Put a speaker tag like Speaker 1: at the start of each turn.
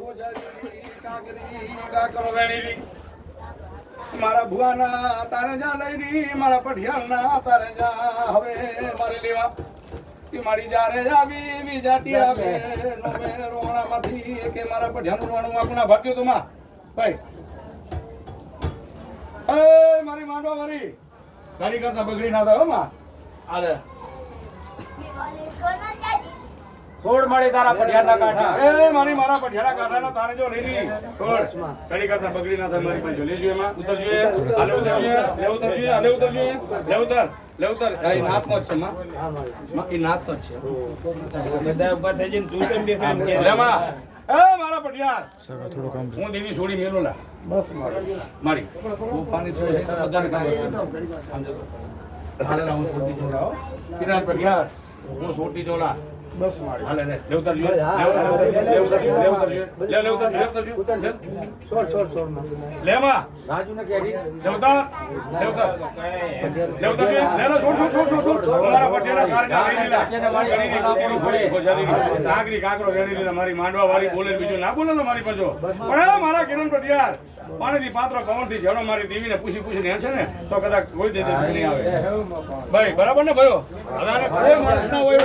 Speaker 1: હોજારી કાગરી કાકરો વેણીરી મારા ભુવાના તારે જા લઈરી મારા પઢિયાલના તારે જા. હવે મારે લેવા. મારી જારે આવી વિજાટી આવે. નોમે રોણામાંથી કે મારા પઢિયાનું રોણું આપણા ભરત્યો તો ભાઈ. એ મારી માંડવા મારી ગાડી કરતા બગડી ના થાય હો માં. આલે
Speaker 2: છોડ મળે તારા પઢિયાના કાંઠા.
Speaker 1: એ મારી મારા પઢિયાના કાંઠાનો તારે જો લઈ છોડ. કડી કરતા બગડી ના થાય મારી પાસે લેજો એમાં. ઉતરજો. એ. હાલે ઉતરજો. લે ઉતરજો. હાલે ઉતરજો. લે ઉતર લે ઉતર. આ નાત નો છે માં. માં ઈ નાતનો જ છે.
Speaker 2: બધા ઊભા થઈ જઈને તું કેમ બેફામ કે.
Speaker 1: લે માં એ મારા પઢિયાર. હું દેવી છોડી મેલો લા. બસ મારી. હું પાણી થોડું છે બધાને કામ સમજો હાલે ના હું છોડતી જોડાઓ કિરણ પઢિયાર હું છોડતી જોડા બસ મારી હાલે લે લે ઉતરજો લે લે ઉતરજો લે ઉતરજો લે લે ઉતરજો લે ઉતરજો લે છોડ છોડ છોડ લે માં
Speaker 2: રાજુને કહેરી.
Speaker 1: લે ઉતર લે ઉતર લે ઉતરજો લે લો છોડ છોડ છોડ છોડ છોડ તમારા પઢિયારા કારણે લઈ લીધા
Speaker 2: જેને મારી
Speaker 1: ગણીની ગોતીની ઘોડી ખોજારીની. કાંકરી રેડી લીધા મારી માંડવા વાળી બોલે બીજું ના બોલે ને મારી પાછો પણ મારા કિરણ પટિયાર પાણીથી પાત્રો પવનથી જેનો મારી દેવીને પૂછી પૂછીને છે ને તો કદાચ કોઈ દે નહીં આવે ભાઈ બરાબર ને ભાઈઓ હવે આને કોઈ માણસ ના હોય.